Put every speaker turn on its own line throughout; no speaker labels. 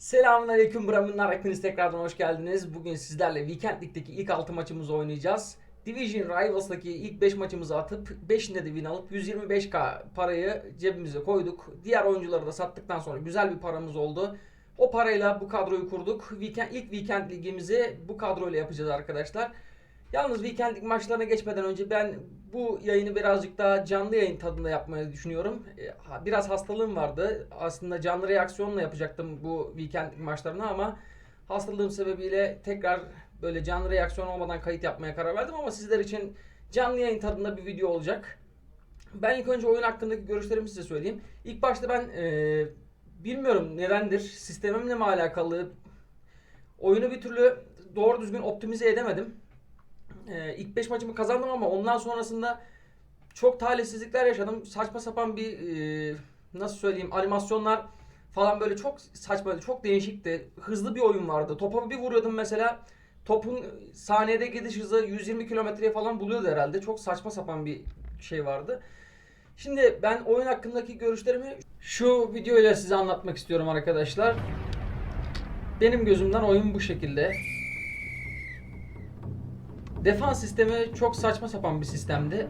Selamünaleyküm Braminler hepiniz tekrardan hoş geldiniz. Bugün sizlerle Weekend League'deki ilk 6 maçımızı oynayacağız. Division Rivals'daki ilk 5 maçımızı atıp 5'inde de win alıp 125k parayı cebimize koyduk. Diğer oyuncuları da sattıktan sonra güzel bir paramız oldu. O parayla bu kadroyu kurduk. Weekend, ilk Weekend Ligimizi bu kadroyla yapacağız arkadaşlar. Yalnız Weekend maçlarına geçmeden önce ben bu yayını birazcık daha canlı yayın tadında yapmayı düşünüyorum. E, Biraz hastalığım vardı. Aslında canlı reaksiyonla yapacaktım bu Weekend maçlarını ama hastalığım sebebiyle tekrar böyle canlı reaksiyon olmadan kayıt yapmaya karar verdim ama sizler için canlı yayın tadında bir video olacak. Ben ilk önce oyun hakkındaki görüşlerimi size söyleyeyim. İlk başta ben e, bilmiyorum nedendir sistemimle mi alakalı oyunu bir türlü doğru düzgün optimize edemedim. Ee, ilk 5 maçımı kazandım ama ondan sonrasında çok talihsizlikler yaşadım. Saçma sapan bir e, nasıl söyleyeyim animasyonlar falan böyle çok saçma, çok değişikti. Hızlı bir oyun vardı. Topa bir vuruyordum mesela. Topun saniyede gidiş hızı 120 kilometreye falan buluyordu herhalde. Çok saçma sapan bir şey vardı. Şimdi ben oyun hakkındaki görüşlerimi şu videoyla size anlatmak istiyorum arkadaşlar. Benim gözümden oyun bu şekilde. Defans sistemi çok saçma sapan bir sistemdi.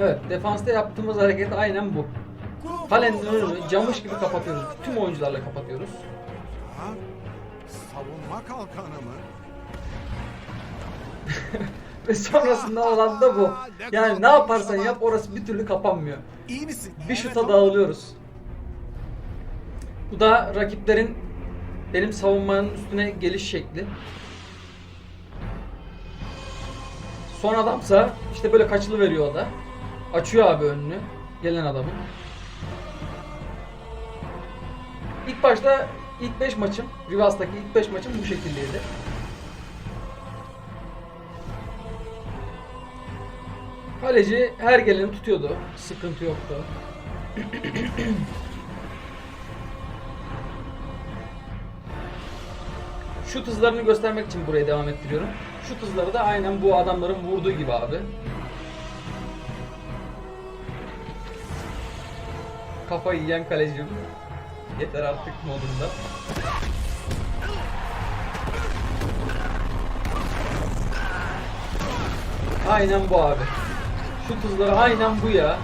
Evet, defansta yaptığımız hareket aynen bu. Kalenin önünü camış gibi kapatıyoruz. Tüm oyuncularla kapatıyoruz.
Ha? Savunma kalkanı mı?
Ve sonrasında olan da bu. Yani ne yaparsan yap orası bir türlü kapanmıyor.
İyi misin?
Bir şuta dağılıyoruz. Bu da rakiplerin benim savunmanın üstüne geliş şekli. Son adamsa işte böyle kaçılı veriyor o da. Açıyor abi önünü gelen adamın. İlk başta ilk 5 maçım, Rivas'taki ilk 5 maçım bu şekildeydi. Kaleci her geleni tutuyordu. Sıkıntı yoktu. Şut hızlarını göstermek için buraya devam ettiriyorum. Şut hızları da aynen bu adamların vurduğu gibi abi. Kafayı yiyen kalecim. Yeter artık modunda. Aynen bu abi. Şut hızları aynen bu ya.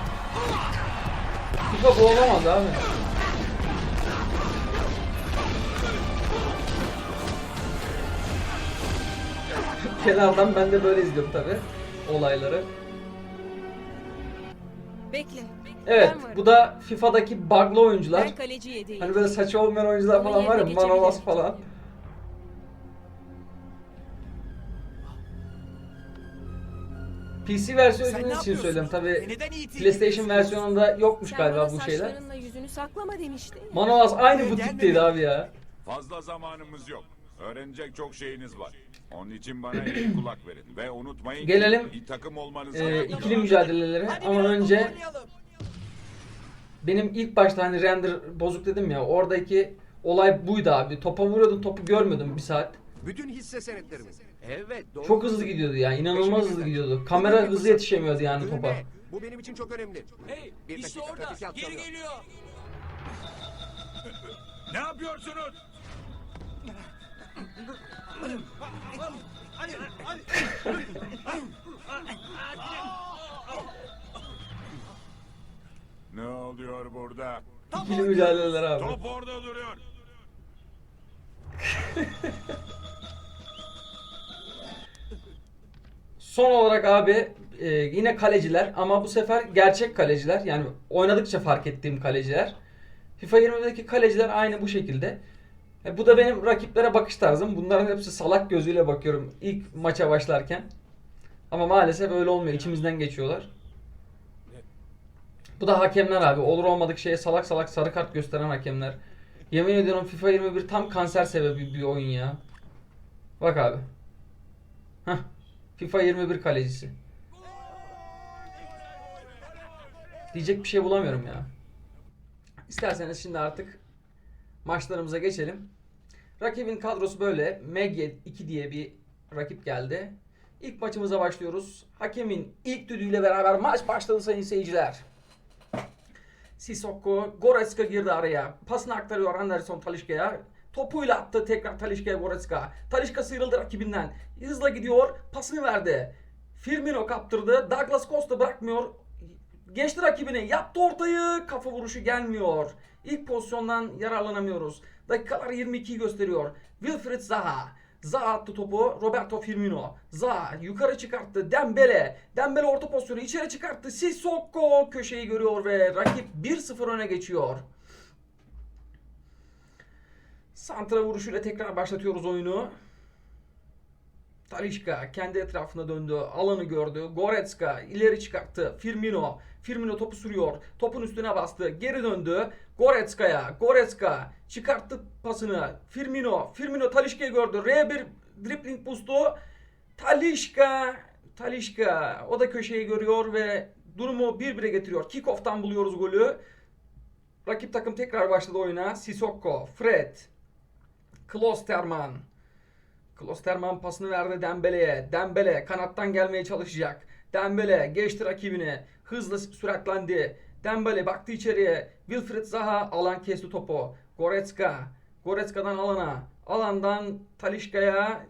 FIFA bu olamaz abi. Kenardan ben de böyle izliyorum tabi olayları.
Bekle.
Evet bu da FIFA'daki bug'lı oyuncular.
Ben.
Hani böyle saçı olmayan oyuncular falan var ya. Manolas falan. PC versiyonu için söylüyorum tabi
değil?
PlayStation versiyonunda yokmuş
Sen
galiba bu şeyler.
saçlarınla yüzünü saklama demiştin.
Manolas aynı bu
Gelmedi.
tipteydi abi ya.
Fazla zamanımız yok. Öğrenecek çok şeyiniz var. Onun için bana iyi kulak verin ve unutmayın
Gelelim,
bir takım olmanız önemli.
ikili mücadelelere ama önce benim ilk başta hani render bozuk dedim ya oradaki olay buydu abi. Topa vuruyordun topu görmüyordum bir saat.
Bütün hisse senetlerimiz. Evet doğru.
Çok hızlı gidiyordu ya inanılmaz hızlı gidiyordu. Kamera hızı yetişemiyordu yani topa.
Bu benim için çok önemli.
Hey,
Bir
işte
dakika,
orada.
pratik
Geri
yapacağım.
geliyor.
Ne yapıyorsunuz? Ne oluyor burada?
İkili mücadeleler abi.
Top orada duruyor.
Son olarak abi e, yine kaleciler ama bu sefer gerçek kaleciler yani oynadıkça fark ettiğim kaleciler. FIFA 20'deki kaleciler aynı bu şekilde. E, bu da benim rakiplere bakış tarzım. Bunların hepsi salak gözüyle bakıyorum ilk maça başlarken. Ama maalesef öyle olmuyor. İçimizden geçiyorlar. Bu da hakemler abi. Olur olmadık şeye salak salak sarı kart gösteren hakemler. Yemin ediyorum FIFA 21 tam kanser sebebi bir oyun ya. Bak abi. Heh. FIFA 21 kalecisi. Diyecek bir şey bulamıyorum ya. İsterseniz şimdi artık maçlarımıza geçelim. Rakibin kadrosu böyle. Meg 2 diye bir rakip geldi. İlk maçımıza başlıyoruz. Hakemin ilk düdüğüyle beraber maç başladı sayın seyirciler. Sissoko, Goretzka girdi araya. Pasını aktarıyor Anderson Talişka'ya. Topuyla attı tekrar Talişka'ya Goretzka. Talişka sıyrıldı rakibinden. Hızla gidiyor. Pasını verdi. Firmino kaptırdı. Douglas Costa bırakmıyor. Geçti rakibini. Yaptı ortayı. Kafa vuruşu gelmiyor. İlk pozisyondan yararlanamıyoruz. Dakikalar 22'yi gösteriyor. Wilfried Zaha. Zaha attı topu. Roberto Firmino. Zaha yukarı çıkarttı. Dembele. Dembele orta pozisyonu içeri çıkarttı. Sissoko köşeyi görüyor ve rakip 1-0 öne geçiyor. Santra vuruşuyla tekrar başlatıyoruz oyunu. Talişka kendi etrafına döndü. Alanı gördü. Goretzka ileri çıkarttı. Firmino. Firmino topu sürüyor. Topun üstüne bastı. Geri döndü. Goretzka'ya. Goretzka çıkarttı pasını. Firmino. Firmino Talişka'yı gördü. R1 dribbling boost'u. Talişka. Talişka. O da köşeyi görüyor ve durumu 1-1'e getiriyor. Kickoff'tan buluyoruz golü. Rakip takım tekrar başladı oyuna. Sissoko, Fred, Klosterman. Klosterman pasını verdi Dembele'ye. Dembele kanattan gelmeye çalışacak. Dembele geçti rakibini. Hızlı süratlendi. Dembele baktı içeriye. Wilfried Zaha alan kesti topu. Goretzka. Goretzka'dan alana. Alandan Talişka'ya.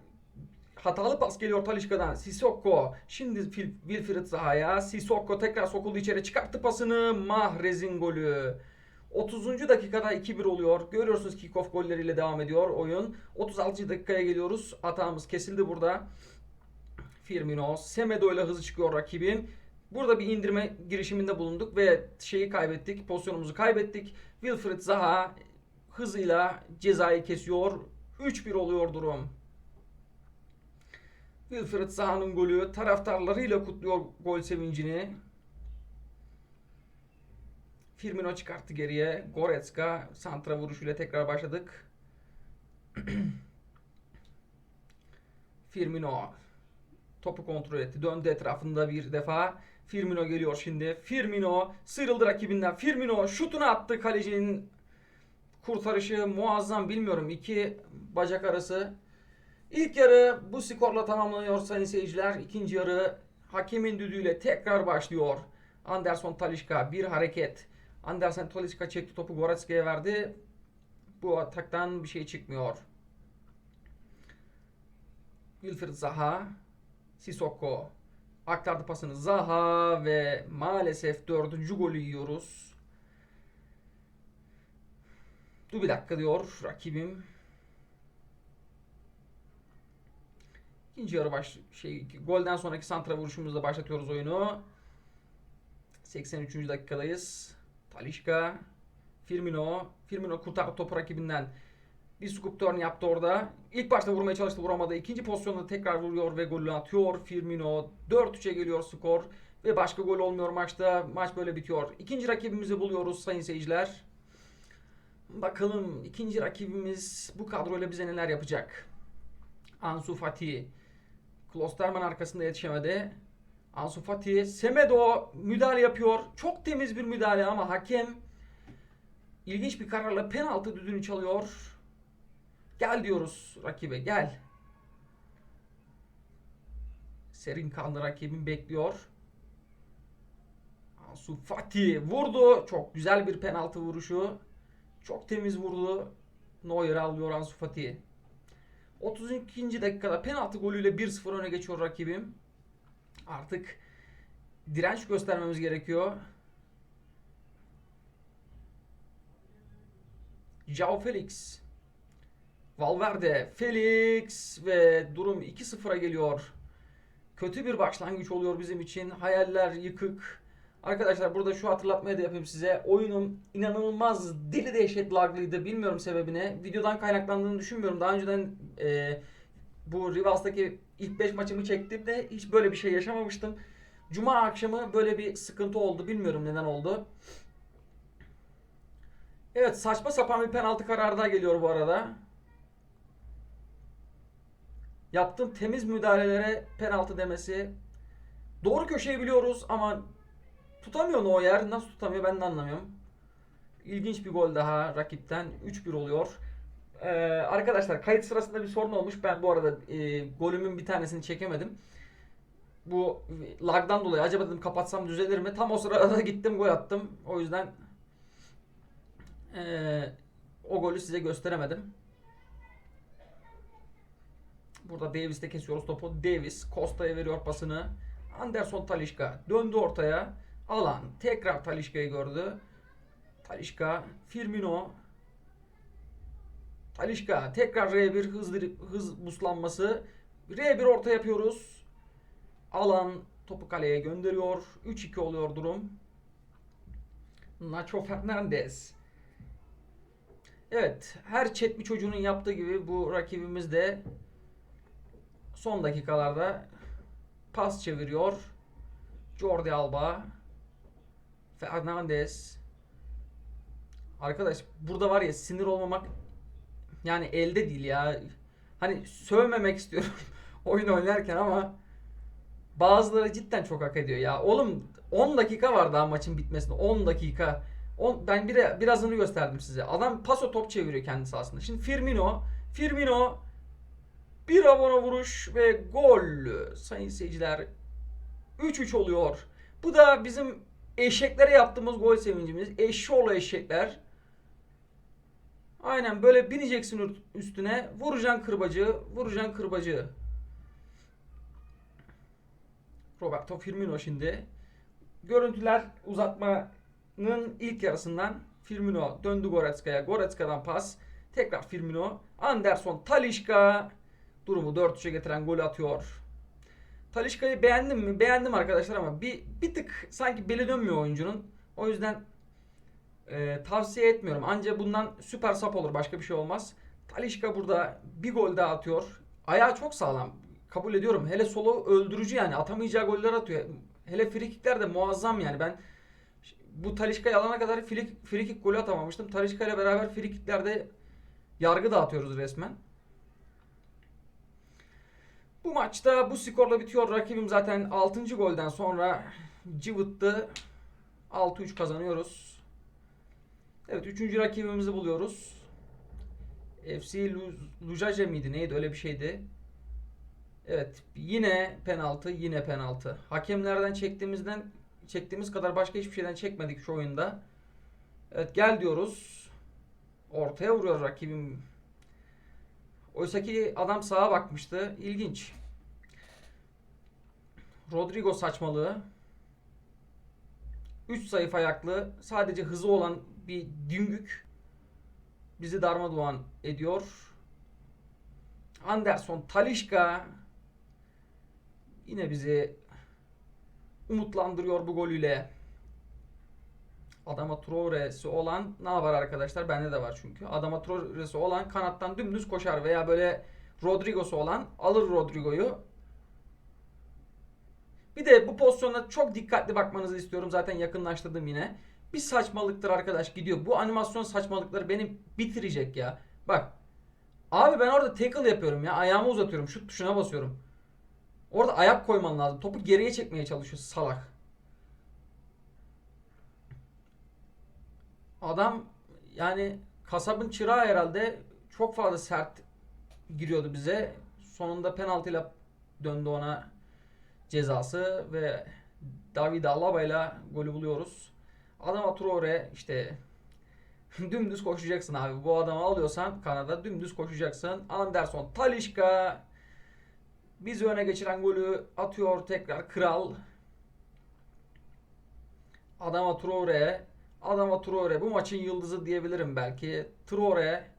Hatalı pas geliyor Talişka'dan. Sissoko. Şimdi Wilfried Zaha'ya. Sissoko tekrar sokuldu içeri. Çıkarttı pasını. Mahrez'in golü. 30. dakikada 2-1 oluyor. Görüyorsunuz kick-off golleriyle devam ediyor oyun. 36. dakikaya geliyoruz. Atağımız kesildi burada. Firmino, Semedo ile hızlı çıkıyor rakibin. Burada bir indirme girişiminde bulunduk ve şeyi kaybettik. Pozisyonumuzu kaybettik. Wilfried Zaha hızıyla cezayı kesiyor. 3-1 oluyor durum. Wilfried Zaha'nın golü taraftarlarıyla kutluyor gol sevincini. Firmino çıkarttı geriye. Goretzka santra vuruşuyla tekrar başladık. Firmino topu kontrol etti. Döndü etrafında bir defa. Firmino geliyor şimdi. Firmino sıyrıldı rakibinden. Firmino şutunu attı. Kalecinin kurtarışı muazzam bilmiyorum. iki bacak arası. İlk yarı bu skorla tamamlanıyor sayın seyirciler. İkinci yarı hakemin düdüğüyle tekrar başlıyor. Anderson Talişka bir hareket. Anderson Talişka çekti topu Goretzka'ya verdi. Bu ataktan bir şey çıkmıyor. Wilfried Zaha, Sissoko aktardı pasını Zaha ve maalesef dördüncü golü yiyoruz. Dur bir dakika diyor rakibim. İkinci yarı baş şey golden sonraki santra vuruşumuzla başlatıyoruz oyunu. 83. dakikadayız. Talişka, Firmino, Firmino kurtardı topu rakibinden. Bir scoop turn yaptı orada. İlk başta vurmaya çalıştı vuramadı. İkinci pozisyonda tekrar vuruyor ve golü atıyor. Firmino 4-3'e geliyor skor. Ve başka gol olmuyor maçta. Maç böyle bitiyor. İkinci rakibimizi buluyoruz sayın seyirciler. Bakalım ikinci rakibimiz bu kadroyla bize neler yapacak. Ansu Fati. Klosterman arkasında yetişemedi. Ansu Fati. Semedo müdahale yapıyor. Çok temiz bir müdahale ama hakem ilginç bir kararla penaltı düdüğünü çalıyor. Gel diyoruz rakibe gel. Serin kanlı rakibin bekliyor. Ansu Fati vurdu. Çok güzel bir penaltı vuruşu. Çok temiz vurdu. Neuer alıyor Ansu Fati. 32. dakikada penaltı golüyle 1-0 öne geçiyor rakibim. Artık direnç göstermemiz gerekiyor. Joao Felix. Valverde, Felix ve durum 2-0'a geliyor. Kötü bir başlangıç oluyor bizim için. Hayaller yıkık. Arkadaşlar burada şu hatırlatmayı da yapayım size. Oyunum inanılmaz deli dehşet laglıydı. Bilmiyorum sebebine. Videodan kaynaklandığını düşünmüyorum. Daha önceden e, bu Rivals'taki ilk 5 maçımı çektiğimde hiç böyle bir şey yaşamamıştım. Cuma akşamı böyle bir sıkıntı oldu. Bilmiyorum neden oldu. Evet saçma sapan bir penaltı kararı daha geliyor bu arada. Yaptığım temiz müdahalelere penaltı demesi. Doğru köşeyi biliyoruz ama tutamıyor Neuer. Nasıl tutamıyor ben de anlamıyorum. İlginç bir gol daha rakipten. 3-1 oluyor. Ee, arkadaşlar kayıt sırasında bir sorun olmuş. Ben bu arada e, golümün bir tanesini çekemedim. Bu lagdan dolayı acaba dedim kapatsam düzelir mi? Tam o sırada gittim gol attım. O yüzden Ee, o golü size gösteremedim. Burada Davis'te kesiyoruz topu. Davis Costa'ya veriyor pasını. Anderson Talişka döndü ortaya. Alan tekrar Talişka'yı gördü. Talişka, Firmino. Talişka tekrar R1 hız, hız buslanması. R1 orta yapıyoruz. Alan topu kaleye gönderiyor. 3-2 oluyor durum. Nacho Fernandez. Evet, her chatmi çocuğunun yaptığı gibi bu rakibimiz de son dakikalarda pas çeviriyor. Jordi Alba, Fernandez. Arkadaş burada var ya sinir olmamak yani elde değil ya. Hani sövmemek istiyorum oyun oynarken ama bazıları cidden çok hak ediyor ya. Oğlum 10 dakika var daha maçın bitmesine. 10 dakika. 10, ben bir, birazını gösterdim size. Adam paso top çeviriyor kendisi aslında. Şimdi Firmino. Firmino bir abona vuruş ve gol. Sayın seyirciler 3-3 oluyor. Bu da bizim eşeklere yaptığımız gol sevincimiz. Eşşoğlu eşekler. Aynen böyle bineceksin üstüne. Vuracaksın kırbacı. Vuracaksın kırbacı. Roberto Firmino şimdi. Görüntüler uzatmanın ilk yarısından Firmino döndü Goretzka'ya. Goretzka'dan pas. Tekrar Firmino. Anderson Talişka durumu 4-3'e getiren golü atıyor. Talişka'yı beğendim mi? Beğendim arkadaşlar ama bir, bir tık sanki beli dönmüyor oyuncunun. O yüzden e, tavsiye etmiyorum. Ancak bundan süper sap olur. Başka bir şey olmaz. Talişka burada bir gol daha atıyor. Ayağı çok sağlam. Kabul ediyorum. Hele solo öldürücü yani. Atamayacağı goller atıyor. Hele frikikler de muazzam yani. Ben bu Talişka'yı alana kadar frikik, frikik golü atamamıştım. Talişka ile beraber frikiklerde yargı dağıtıyoruz resmen. Bu maçta bu skorla bitiyor. Rakibim zaten 6. golden sonra cıvıttı. 6-3 kazanıyoruz. Evet 3. rakibimizi buluyoruz. FC Lujaje miydi neydi öyle bir şeydi. Evet yine penaltı yine penaltı. Hakemlerden çektiğimizden çektiğimiz kadar başka hiçbir şeyden çekmedik şu oyunda. Evet gel diyoruz. Ortaya vuruyor rakibim. Oysa ki adam sağa bakmıştı. İlginç. Rodrigo saçmalığı. 3 zayıf ayaklı, sadece hızı olan bir düngük bizi darmadağın ediyor. Anderson Talişka yine bizi umutlandırıyor bu golüyle. Adama Traore'si olan ne var arkadaşlar? Bende de var çünkü. Adama Traore'si olan kanattan dümdüz koşar veya böyle Rodrigo'su olan alır Rodrigo'yu. Bir de bu pozisyona çok dikkatli bakmanızı istiyorum. Zaten yakınlaştırdım yine. Bir saçmalıktır arkadaş gidiyor. Bu animasyon saçmalıkları beni bitirecek ya. Bak. Abi ben orada tackle yapıyorum ya. Ayağımı uzatıyorum. Şut tuşuna basıyorum. Orada ayak koyman lazım. Topu geriye çekmeye çalışıyor salak. Adam yani kasabın çırağı herhalde çok fazla sert giriyordu bize. Sonunda penaltıyla döndü ona cezası ve David Alaba ile golü buluyoruz. Adama Traore işte dümdüz koşacaksın abi. Bu adamı alıyorsan Kanada dümdüz koşacaksın. Anderson Talişka bizi öne geçiren golü atıyor tekrar Kral. Adama Traore Adama Traore bu maçın yıldızı diyebilirim belki. Traore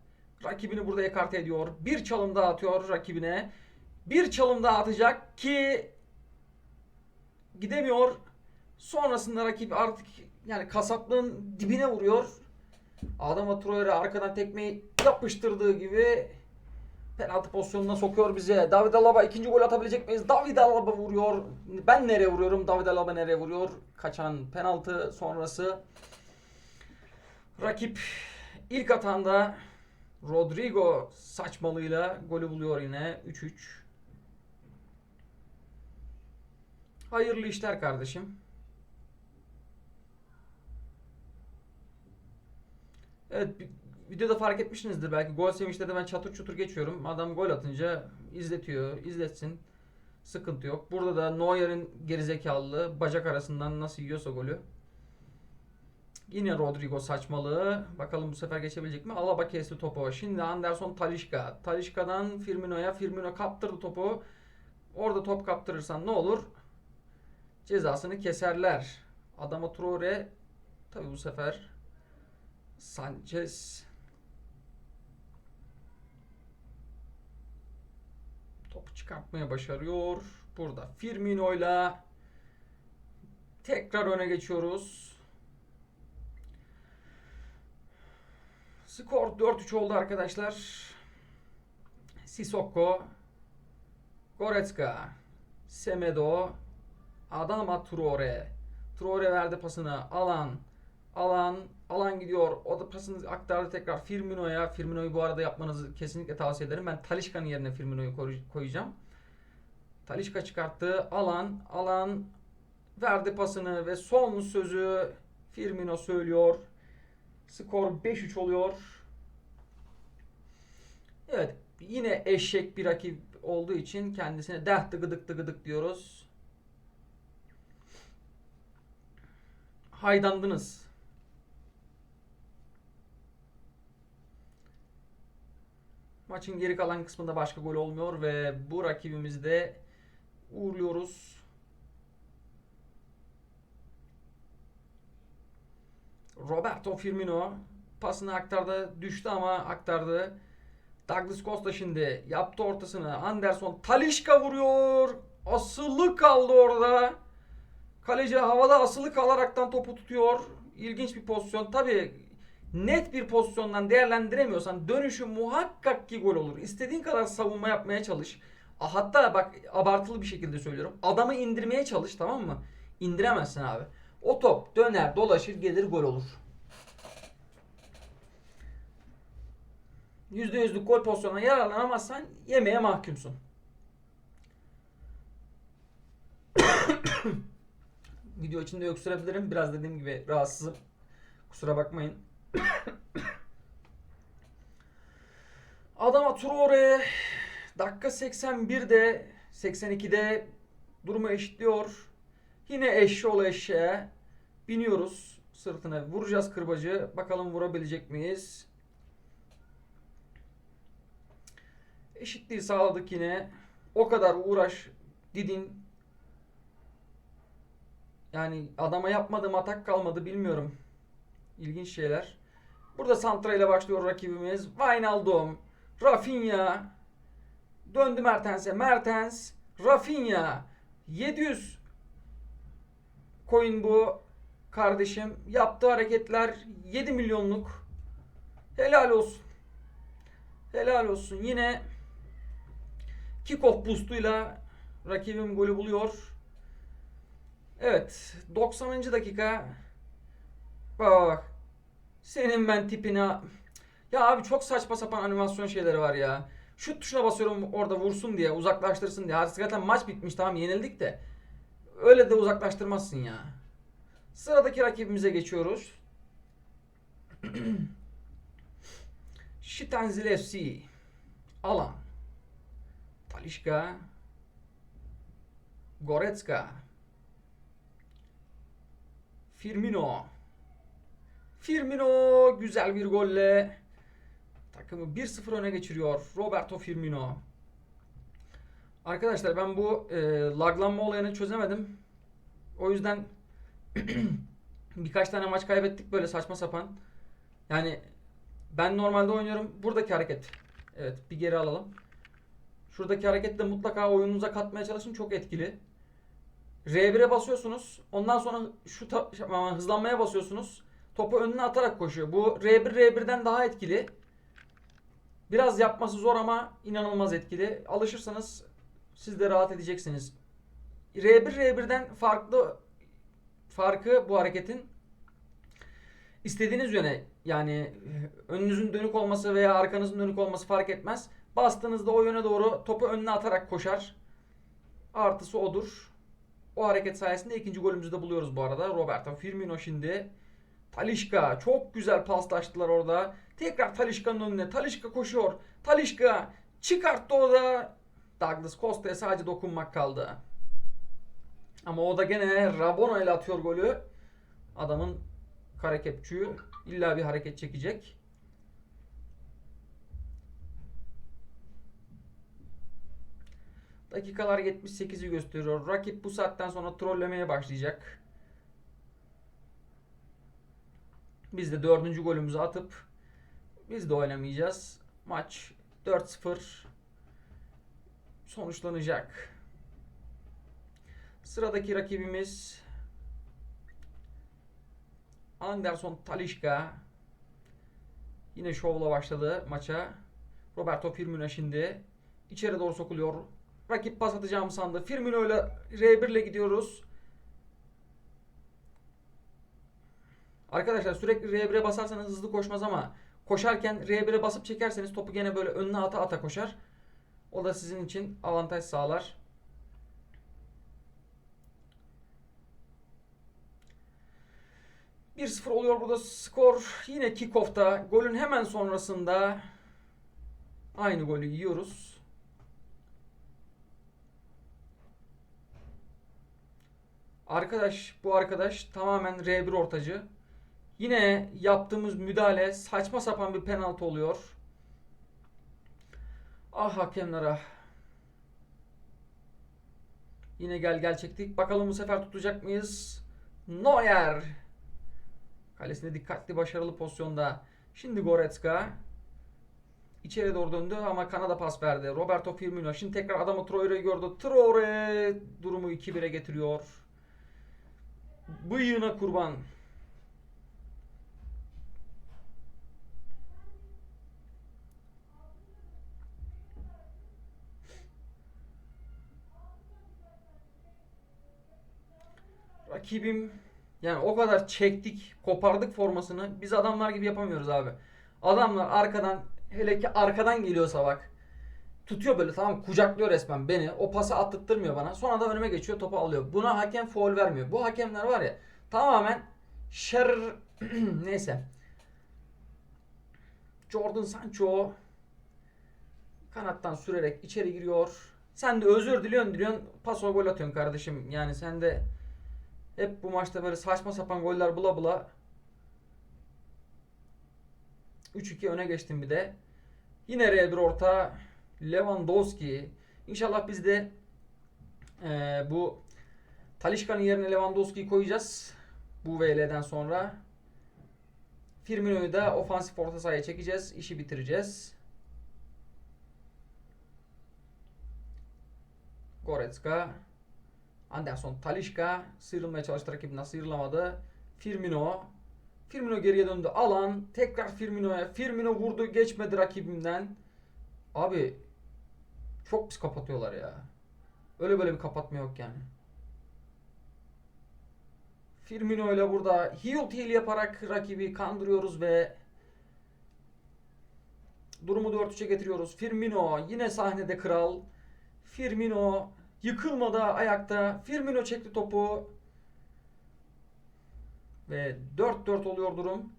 rakibini burada ekart ediyor. Bir çalım daha atıyor rakibine. Bir çalım daha atacak ki gidemiyor. Sonrasında rakip artık yani kasaplığın dibine vuruyor. Adama Traore arkadan tekmeyi yapıştırdığı gibi penaltı pozisyonuna sokuyor bize. David Alaba ikinci gol atabilecek miyiz? David Alaba vuruyor. Ben nereye vuruyorum? David Alaba nereye vuruyor? Kaçan penaltı sonrası. Rakip ilk atanda Rodrigo saçmalığıyla golü buluyor yine 3-3. Hayırlı işler kardeşim. Evet videoda fark etmişsinizdir belki gol sevinçleri ben çatır çutur geçiyorum. Adam gol atınca izletiyor, izletsin. Sıkıntı yok. Burada da Neuer'in gerizekalılığı bacak arasından nasıl yiyorsa golü. Yine Rodrigo saçmalığı. Bakalım bu sefer geçebilecek mi? Alaba kesti topu. Şimdi Anderson Talişka. Talişka'dan Firmino'ya. Firmino kaptırdı topu. Orada top kaptırırsan ne olur? Cezasını keserler. Adama Traore tabi bu sefer Sanchez topu çıkartmaya başarıyor. Burada Firmino'yla tekrar öne geçiyoruz. Skor 4-3 oldu arkadaşlar. Sissoko, Goretzka, Semedo, Adama Traore. Traore verdi pasını. Alan. Alan. Alan gidiyor. O da pasını aktardı tekrar Firmino'ya. Firmino'yu bu arada yapmanızı kesinlikle tavsiye ederim. Ben Talişka'nın yerine Firmino'yu koy- koyacağım. Talişka çıkarttı. Alan. Alan verdi pasını ve son sözü Firmino söylüyor. Skor 5-3 oluyor. Evet. Yine eşek bir rakip olduğu için kendisine deh tıgıdık tıgıdık diyoruz. Haydandınız. Maçın geri kalan kısmında başka gol olmuyor ve bu rakibimizi de uğurluyoruz. Roberto Firmino pasını aktardı. Düştü ama aktardı. Douglas Costa şimdi yaptı ortasını. Anderson Talişka vuruyor. Asılı kaldı orada. Kaleci havada asılı kalaraktan topu tutuyor. İlginç bir pozisyon. Tabi net bir pozisyondan değerlendiremiyorsan dönüşü muhakkak ki gol olur. İstediğin kadar savunma yapmaya çalış. Hatta bak abartılı bir şekilde söylüyorum. Adamı indirmeye çalış tamam mı? İndiremezsin abi. O top döner dolaşır gelir gol olur. %100'lük gol pozisyonuna yararlanamazsan yemeğe mahkumsun. Video içinde öksürebilirim. Biraz dediğim gibi rahatsızım. Kusura bakmayın. Adama Traore dakika 81'de 82'de durumu eşitliyor. Yine eşşoğlu eşeğe biniyoruz sırtına. Vuracağız kırbacı. Bakalım vurabilecek miyiz? Eşitliği sağladık yine. O kadar uğraş didin. Yani adama yapmadığım atak kalmadı bilmiyorum. İlginç şeyler. Burada Santra ile başlıyor rakibimiz. Wijnaldum, Rafinha. Döndü Mertens'e. Mertens, Rafinha. 700 coin bu kardeşim. Yaptığı hareketler 7 milyonluk. Helal olsun. Helal olsun. Yine kickoff boostuyla rakibim golü buluyor. Evet. 90. dakika. Bak. Senin ben tipine... Ya abi çok saçma sapan animasyon şeyleri var ya. Şut tuşuna basıyorum orada vursun diye, uzaklaştırsın diye. Artık zaten maç bitmiş tamam yenildik de. Öyle de uzaklaştırmazsın ya. Sıradaki rakibimize geçiyoruz. Şitenzil FC. Alan. Talişka. Goretzka. Firmino. Firmino güzel bir golle takımı 1-0 öne geçiriyor. Roberto Firmino. Arkadaşlar ben bu e, laglanma olayını çözemedim. O yüzden birkaç tane maç kaybettik böyle saçma sapan. Yani ben normalde oynuyorum. Buradaki hareket. Evet bir geri alalım. Şuradaki hareketle mutlaka oyununuza katmaya çalışın. Çok etkili. R1'e basıyorsunuz. Ondan sonra şu hızlanmaya basıyorsunuz. Topu önüne atarak koşuyor. Bu R1 R1'den daha etkili. Biraz yapması zor ama inanılmaz etkili. Alışırsanız siz de rahat edeceksiniz. R1 R1'den farklı farkı bu hareketin istediğiniz yöne yani önünüzün dönük olması veya arkanızın dönük olması fark etmez. Bastığınızda o yöne doğru topu önüne atarak koşar. Artısı odur. O hareket sayesinde ikinci golümüzü de buluyoruz bu arada. Roberto Firmino şimdi. Talişka çok güzel paslaştılar orada. Tekrar Talişka'nın önüne. Talişka koşuyor. Talişka çıkarttı o da. Douglas Costa'ya sadece dokunmak kaldı. Ama o da gene Rabona ile atıyor golü. Adamın kara kepçüğü illa bir hareket çekecek. Dakikalar 78'i gösteriyor. Rakip bu saatten sonra trollemeye başlayacak. Biz de dördüncü golümüzü atıp biz de oynamayacağız. Maç 4-0 sonuçlanacak. Sıradaki rakibimiz Anderson Talişka. Yine şovla başladı maça. Roberto Firmino şimdi içeri doğru sokuluyor. Rakip pas atacağımı sandı. Firmino ile R1 ile gidiyoruz. Arkadaşlar sürekli R1'e basarsanız hızlı koşmaz ama koşarken R1'e basıp çekerseniz topu gene böyle önüne ata ata koşar. O da sizin için avantaj sağlar. Bir 0 oluyor burada skor. Yine kickoff'ta golün hemen sonrasında aynı golü yiyoruz. Arkadaş bu arkadaş tamamen R1 ortacı. Yine yaptığımız müdahale saçma sapan bir penaltı oluyor. Ah hakemler ah. Yine gel gel çektik. Bakalım bu sefer tutacak mıyız? Neuer. Kalesine dikkatli başarılı pozisyonda. Şimdi Goretzka. İçeri doğru döndü ama Kanada pas verdi. Roberto Firmino. Şimdi tekrar adamı Traore'yi gördü. Traore durumu 2-1'e getiriyor. Bıyığına kurban. Rakibim yani o kadar çektik, kopardık formasını. Biz adamlar gibi yapamıyoruz abi. Adamlar arkadan hele ki arkadan geliyorsa bak. Tutuyor böyle tamam kucaklıyor resmen beni. O pası attırtmıyor bana. Sonra da önüme geçiyor topu alıyor. Buna hakem foul vermiyor. Bu hakemler var ya tamamen şer neyse. Jordan Sancho kanattan sürerek içeri giriyor. Sen de özür diliyorsun diliyorsun. Paso gol atıyorsun kardeşim. Yani sen de hep bu maçta böyle saçma sapan goller bula bula 3-2 öne geçtim bir de. Yine R1 orta Lewandowski. İnşallah biz de eee, bu Talişka'nın yerine Lewandowski'yi koyacağız. Bu VL'den sonra. Firmino'yu da ofansif orta sahaya çekeceğiz. işi bitireceğiz. Goretzka. Anderson Talişka sıyrılmaya çalıştı rakibinden sıyrılamadı. Firmino. Firmino geriye döndü. Alan tekrar Firmino'ya. Firmino vurdu geçmedi rakibimden. Abi çok pis kapatıyorlar ya. Öyle böyle bir kapatma yok yani. Firmino ile burada heel heel yaparak rakibi kandırıyoruz ve durumu 4-3'e getiriyoruz. Firmino yine sahnede kral. Firmino yıkılmadı ayakta. Firmino çekti topu. Ve 4-4 oluyor durum.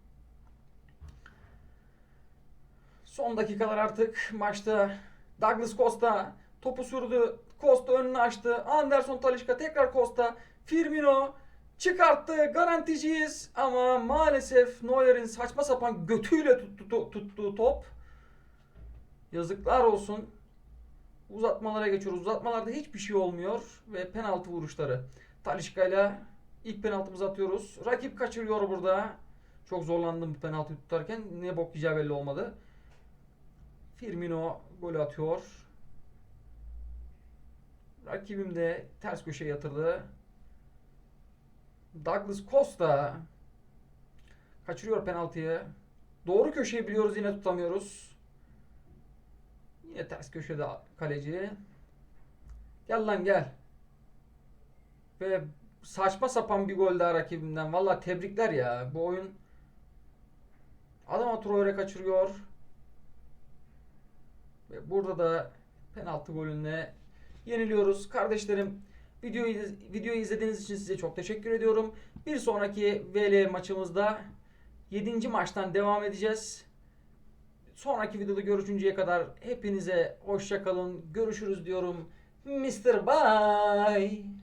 Son dakikalar artık maçta Douglas Costa topu sürdü. Costa önünü açtı. Anderson Talişka tekrar Costa. Firmino çıkarttı. Garanticiyiz. Ama maalesef Neuer'in saçma sapan götüyle tuttu, tu- tuttuğu top. Yazıklar olsun. Uzatmalara geçiyoruz. Uzatmalarda hiçbir şey olmuyor. Ve penaltı vuruşları. Talişka ile ilk penaltımızı atıyoruz. Rakip kaçırıyor burada. Çok zorlandım bu penaltıyı tutarken. Ne bok yiyeceği belli olmadı. Firmino golü atıyor. Rakibim de ters köşeye yatırdı. Douglas Costa kaçırıyor penaltıyı. Doğru köşeyi biliyoruz yine tutamıyoruz. Yine ters köşede kaleci. Gel lan gel. Ve saçma sapan bir gol daha rakibimden. Valla tebrikler ya. Bu oyun Adam Traore kaçırıyor. Ve burada da penaltı golünle yeniliyoruz. Kardeşlerim videoyu, videoyu izlediğiniz için size çok teşekkür ediyorum. Bir sonraki VL maçımızda 7. maçtan devam edeceğiz. Sonraki videoda görüşünceye kadar hepinize hoşça kalın. Görüşürüz diyorum. Mr. Bye.